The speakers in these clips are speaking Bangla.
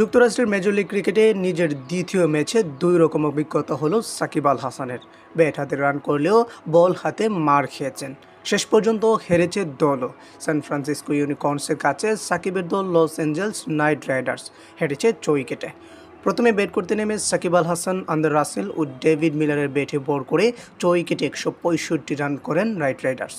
যুক্তরাষ্ট্রের মেজর লিগ ক্রিকেটে নিজের দ্বিতীয় ম্যাচে দুই রকম অভিজ্ঞতা হলো সাকিব আল হাসানের। ব্যাট হাতে রান করলেও বল হাতে মার খেয়েছেন। শেষ পর্যন্ত হেরেছে দলও। সান ফ্রান্সিসকো ইউনিকর্নসের কাছে সাকিবের দল লস অ্যাঞ্জেলস নাইট রাইডার্স হেরেছে ছয় উইকেটে। প্রথমে ব্যাট করতে নেমে সাকিব আল হাসান, আন্দার রাসেল ও ডেভিড মিলারের ব্যাটে বল করে ছয় উইকেটে একশো পঁয়ষট্টি রান করেন রাইট রাইডার্স।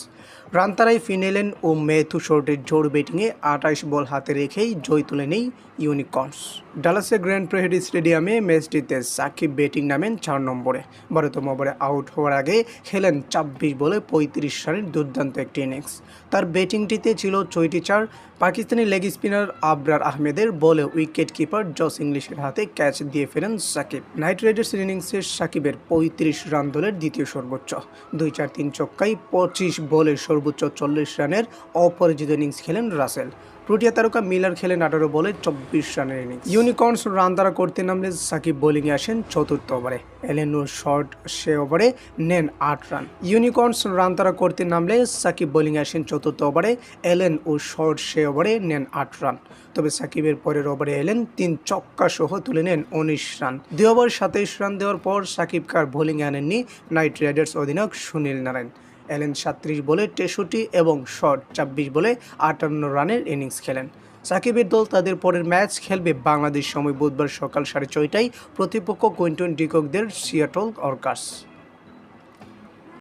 রান তারাই ফিনেলেন ও মেথু শর্টের জোর ব্যাটিংয়ে আঠাইশ বল হাতে রেখেই জয় তুলে নেই ইউনিকর্নস। ডালাসের গ্র্যান্ড প্রেহেরি স্টেডিয়ামে ম্যাচটিতে সাকিব ব্যাটিং নামেন চার নম্বরে। বারোতম ওভারে আউট হওয়ার আগে খেলেন ছাব্বিশ বলে পঁয়ত্রিশ রানের দুর্দান্ত একটি ইনিংস। তার ব্যাটিংটিতে ছিল ছয়টি চার। পাকিস্তানি লেগ স্পিনার আবরার আহমেদের বলে উইকেট কিপার জস ইংলিশের হাতে ক্যাচ দিয়ে ফেরেন সাকিব। নাইট রাইডার্স ইনিংসে সাকিবের পঁয়ত্রিশ রান দলের দ্বিতীয় সর্বোচ্চ। দুই চার তিন চক্কায় পঁচিশ বলে সর্বোচ্চ চল্লিশ রানের অপরাজিত ইনিংস খেলেন রাসেল। প্রোটিয়া তারকা মিলার খেলেন আঠারো বলে চব্বিশ রানের ইনিংস ইউনিকর্নস রান তারা করতে নামলে সাকিব বোলিংয়ে আসেন চতুর্থ ওভারে। এলেন ও শর্ট সে ওভারে নেন আট রান। ইউনিকর্নস রান তারা করতে নামলে সাকিব বোলিংয়ে আসেন চতুর্থ ওভারে, এলেন ও শর্ট সে ওভারে নেন আট রান। তবে সাকিবের পরের ওভারে এলেন তিন চক্কা সহ তুলে নেন উনিশ রান। দুই ওভার সাতাইশ রান দেওয়ার পর সাকিব কার বোলিংয়ে আনেননি নাইট রাইডার্স অধিনায়ক সুনীল নারায়ণ। এলেন সাত্রিশ বলে তেষট্টি এবং শর্ট ছাব্বিশ বলে আটান্ন রানের ইনিংস খেলেন। সাকিবের দল তাদের পরের ম্যাচ খেলবে বাংলাদেশ সময় বুধবার সকাল সাড়ে ছয়টায়। প্রতিপক্ষ কুইন্টন ডিককদের সিয়াটল অর্কাস।